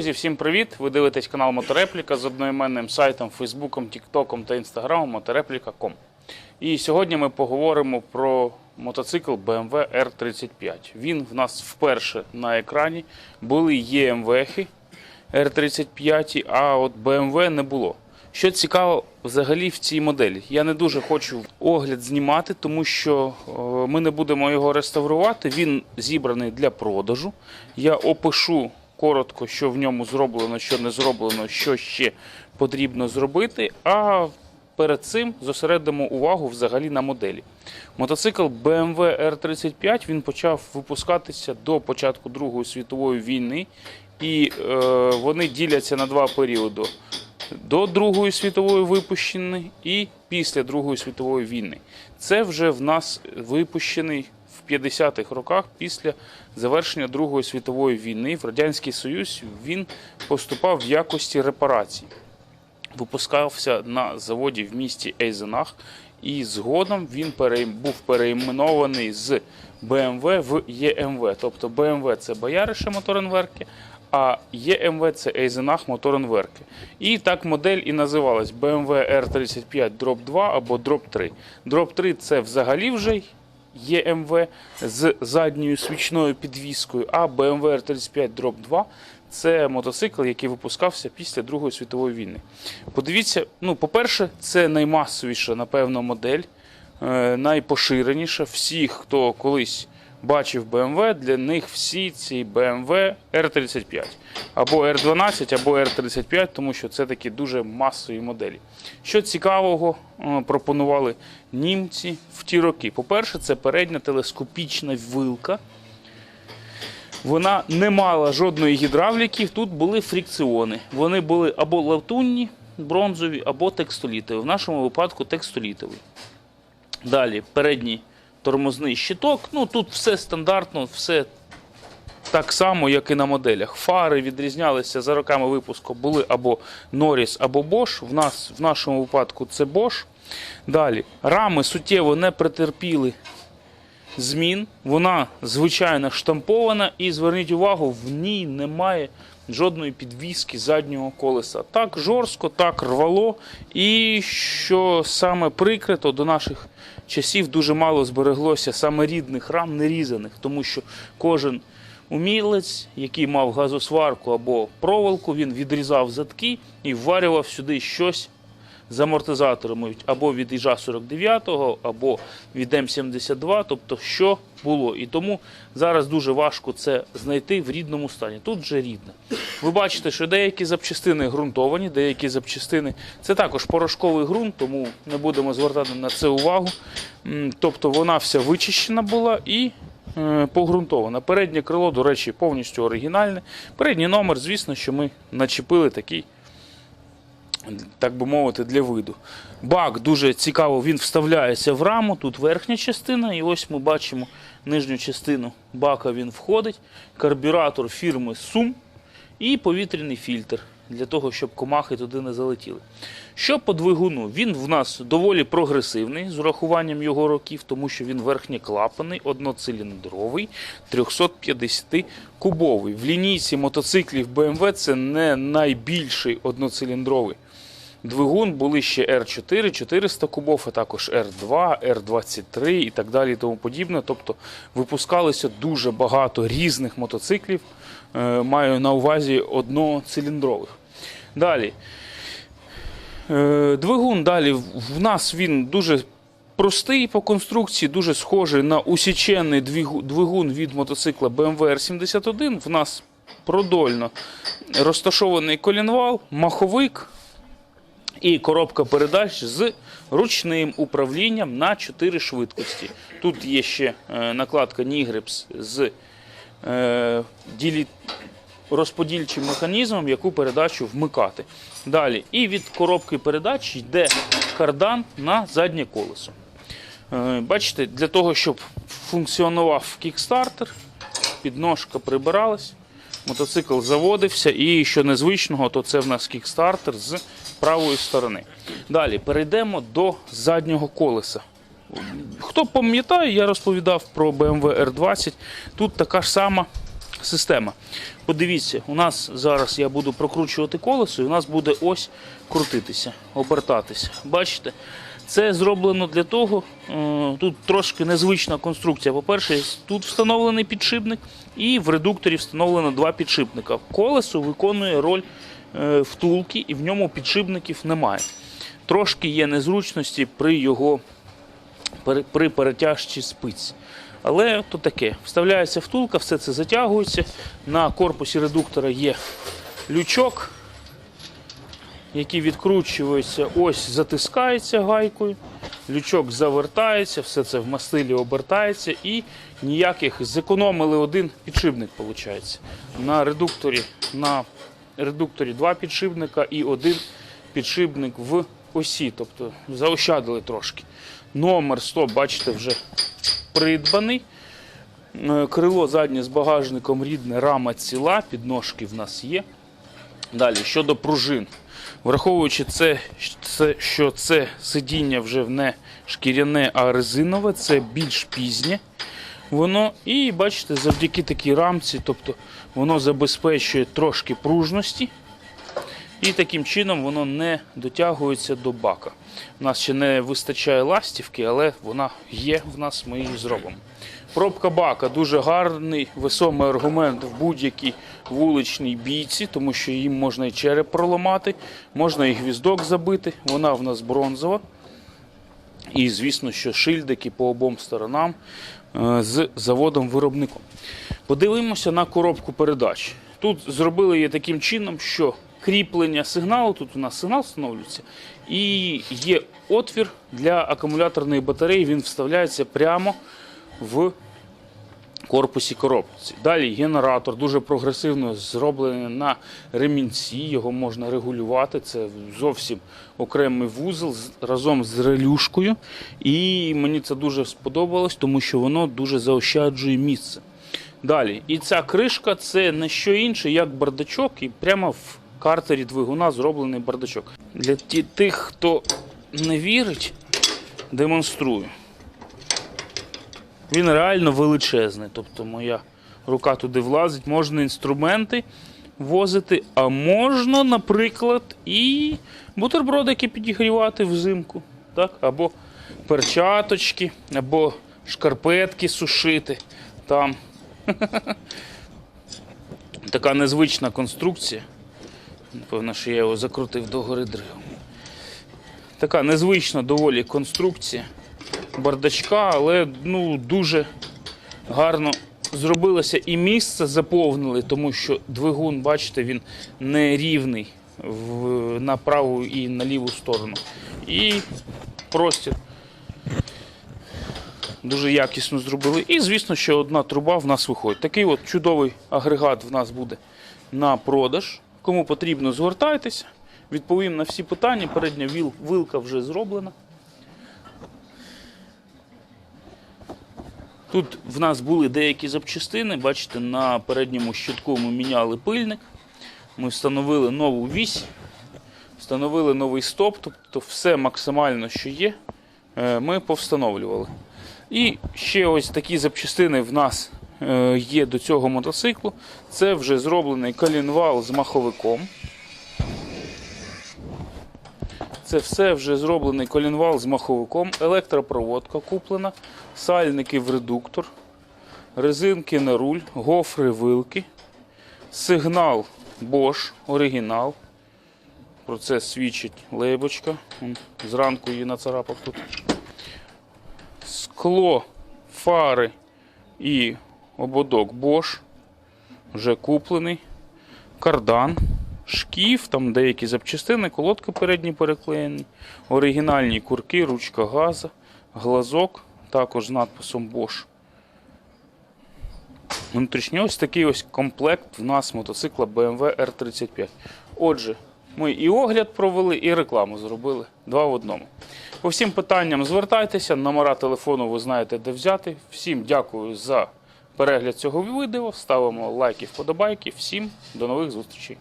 Друзі, всім привіт! Ви дивитесь канал Моторепліка з одноіменним сайтом, Фейсбуком, Тіктоком та Інстаграмом motoreplika.com. І сьогодні ми поговоримо про мотоцикл BMW R35. Він в нас вперше на екрані. Були ЄМВХи R35, а от BMW не було. Що цікаво взагалі в цій моделі? Я не дуже хочу огляд знімати, тому що е, ми не будемо його реставрувати. Він зібраний для продажу. Я опишу коротко, що в ньому зроблено, що не зроблено, що ще потрібно зробити. А перед цим зосередимо увагу взагалі на моделі. Мотоцикл BMW R35 він почав випускатися до початку Другої світової війни, і е, вони діляться на два періоди до Другої світової випущений і після Другої світової війни. Це вже в нас випущений 50-х роках після завершення Другої світової війни в Радянський Союз він поступав в якості репарацій. Випускався на заводі в місті Ейзенах, і згодом він був переіменований з BMW в ЄМВ. Тобто BMW – це Боярише моторенверки, а ЄМВ це Ейзенах моторенверки. І так модель і називалась BMW R35 Drop 2 або Drop 3. Drop 3 це взагалі вже ЄМВ з задньою свічною підвіскою, а BMW R35 Drop 2 це мотоцикл, який випускався після Другої світової війни. Подивіться, ну, по-перше, це наймасовіша, напевно, модель, е, найпоширеніша. Всі, хто колись бачив BMW, для них всі ці BMW R35 або R12, або R35, тому що це такі дуже масові моделі. Що цікавого е, пропонували німці в ті роки? По-перше, це передня телескопічна вилка. Вона не мала жодної гідравліки, тут були фрикціони. Вони були або латунні, бронзові, або текстолітові. В нашому випадку текстолітовий. Далі передній тормозний щиток. Ну тут все стандартно, все так само, як і на моделях. Фари відрізнялися за роками випуску, були або Norris, або Bosch. В, нас, в нашому випадку це Bosch. Далі рами суттєво не претерпіли змін. Вона звичайно штампована, і зверніть увагу, в ній немає жодної підвіски заднього колеса. Так жорстко, так рвало. І що саме прикре, то до наших часів дуже мало збереглося саме рідних рам, нерізаних, тому що кожен умілець, який мав газосварку або проволоку, він відрізав задки і вварював сюди щось з амортизаторами або від Іжа 49, або від М72, тобто що було. І тому зараз дуже важко це знайти в рідному стані. Тут вже рідне. Ви бачите, що деякі запчастини ґрунтовані, деякі запчастини це також порошковий ґрунт, тому не будемо звертати на це увагу. Тобто вона вся вичищена була і е, погрунтована. Переднє крило, до речі, повністю оригінальне. Передній номер, звісно, що ми начепили такий так би мовити, для виду. Бак дуже цікаво, він вставляється в раму. Тут верхня частина, і ось ми бачимо нижню частину бака він входить. Карбюратор фірми Сум і повітряний фільтр для того, щоб комахи туди не залетіли. Що по двигуну? Він в нас доволі прогресивний з урахуванням його років, тому що він верхньоклапаний, одноциліндровий, 350 кубовий. В лінійці мотоциклів BMW це не найбільший одноциліндровий. Двигун були ще R4, 400 кубов, а також R2, R23 і так далі і тому подібне. Тобто випускалося дуже багато різних мотоциклів, е, маю на увазі одноциліндрових. Далі. Е, Двигун далі в нас він дуже простий по конструкції, дуже схожий на усічений двигун від мотоцикла BMW R71. В нас продольно розташований колінвал, маховик і коробка передач з ручним управлінням на 4 швидкості. Тут є ще е, накладка Нігрипс з е, розподільчим механізмом, яку передачу вмикати. Далі. І від коробки передач йде кардан на заднє колесо. Е, Бачите, для того, щоб функціонував кікстартер, підножка прибиралась, мотоцикл заводився, і що незвичного, то це в нас кікстартер з правої сторони. Далі перейдемо до заднього колеса. Хто пам'ятає, я розповідав про BMW R20. Тут така ж сама система. Подивіться, у нас зараз я буду прокручувати колесо, і у нас буде ось крутитися, обертатися. Бачите? Це зроблено для того, е, тут трошки незвична конструкція. По-перше, тут встановлений підшипник, і в редукторі встановлено два підшипника. Колесо виконує роль втулки, і в ньому підшипників немає. Трошки є незручності при його при перетяжці спиць. Але то таке. Вставляється втулка, все це затягується. На корпусі редуктора є лючок, який відкручується, ось затискається гайкою. Лючок завертається, все це в мастилі обертається і ніяких зекономили один підшипник, виходить. На редукторі, на редукторі два підшипника і один підшипник в осі, тобто заощадили трошки. Номер 100, бачите, вже придбаний. Е, Крило заднє з багажником рідне, рама ціла, підножки в нас є. Далі, щодо пружин. Враховуючи це, це, що це сидіння вже не шкіряне, а резинове, це більш пізнє. Воно, і бачите, завдяки такій рамці, тобто воно забезпечує трошки пружності. І таким чином воно не дотягується до бака. У нас ще не вистачає ластівки, але вона є в нас, ми її зробимо. Пробка бака дуже гарний, весомий аргумент в будь-якій вуличній бійці, тому що їм можна і череп проламати, можна і гвіздок забити. Вона в нас бронзова. І, звісно, що шильдики по обом сторонам з заводом-виробником. Подивимося на коробку передач. Тут зробили її таким чином, що кріплення сигналу, тут у нас сигнал встановлюється, і є отвір для акумуляторної батареї, він вставляється прямо в корпусі коробці. Далі генератор дуже прогресивно зроблений на ремінці, його можна регулювати. Це зовсім окремий вузол разом з релюшкою. І мені це дуже сподобалось, тому що воно дуже заощаджує місце. Далі, і ця кришка це не що інше, як бардачок, і прямо в картері двигуна зроблений бардачок. Для тих, хто не вірить, демонструю. Він реально величезний. Тобто моя рука туди влазить, можна інструменти возити, а можна, наприклад, і бутербродики підігрівати взимку. Так? Або перчаточки, або шкарпетки сушити там. Така незвична конструкція. Напевно, що я його закрутив догори дригом. Така незвична доволі конструкція бардачка, але ну, дуже гарно зробилося і місце заповнили, тому що двигун, бачите, він не рівний на праву і на ліву сторону. І простір дуже якісно зробили. І, звісно, що одна труба в нас виходить. Такий от чудовий агрегат в нас буде на продаж. Кому потрібно, звертайтеся. Відповім на всі питання. Передня вилка вже зроблена. Тут в нас були деякі запчастини. Бачите, на передньому щитку ми міняли пильник. Ми встановили нову вісь, встановили новий стоп, тобто все максимально, що є, е, ми повстановлювали. І ще ось такі запчастини в нас е, є до цього мотоциклу. Це вже зроблений колінвал з маховиком. Це все вже зроблений колінвал з маховиком, електропроводка куплена, сальники в редуктор, резинки на руль, гофри вилки, сигнал Bosch, оригінал. Про це свідчить лейбочка. Зранку її нацарапав тут. Скло, фари і ободок Bosch. Вже куплений. Кардан, шкіф, там деякі запчастини, колодки передні переклеєні, оригінальні курки, ручка газа, глазок, також з надписом Bosch. Внутрішній ось такий ось комплект в нас мотоцикла BMW R35. Отже, ми і огляд провели, і рекламу зробили. Два в одному. По всім питанням звертайтеся, номера телефону ви знаєте, де взяти. Всім дякую за перегляд цього відео. Ставимо лайки, вподобайки. Всім до нових зустрічей.